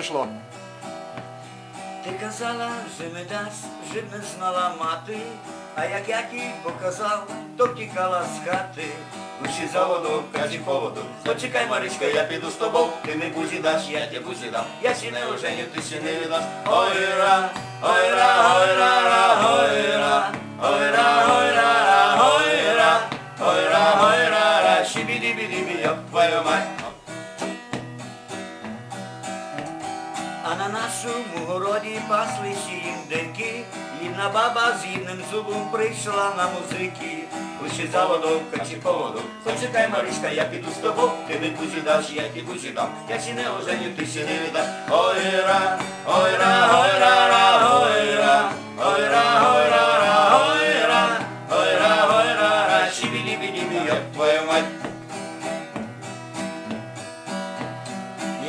Пішло. Ти казала, вже не дасть, вже не знала мати, а як я їй показав, то втікала з хати. Лучі заводу, кажі поводу. Почекай, Маричка, я піду з тобою, ти не бузі даш, я тебе бузі дам. Я ще не оженю, ти ще не віддаш. Ой-ра, ой-ра, ой-ра, ра, ой-ра, ой-ра, ой-ра, ра, ой-ра, ой-ра, ой-ра, ра, шибі-дібі-дібі, я твою мать. а на нашому городі паслися індики, рідна баба з їдним зубом прийшла на музики. Лише за водовка чи поводу, почекай, Маришка, я піду з тобою, ти не дуже даш, я піду ще дам. Я ще не оженю, ти ще не віддаш. Ой, ра, ой, ра, ой, ра, ра, ой, ра, ой, ра, ой, ра, ра, ой, ра, ой, ра, ой, ра, ра, шибі-лібі-лібі, я твою мать.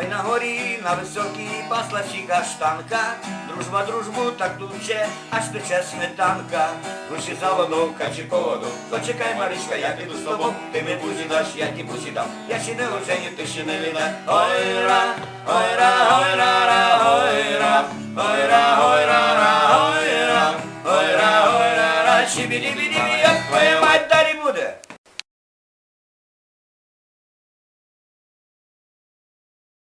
Ой на горі, на високій паслачі каштанка, дружба дружбу так дуче, аж тече сметанка. Руші за воду чи поводу, почекай, Маричка, я піду з тобою, ти ми бузі даш, я ті бузі дам, я ще не ожені, ти ще не війна. Ой, ра, ой, ра, ой, ойра, ойра, Ой, ра, ойра, ойра, ой, ра, Ой, ра, ой, чи ра, бі бі бі як твоя мать далі буде.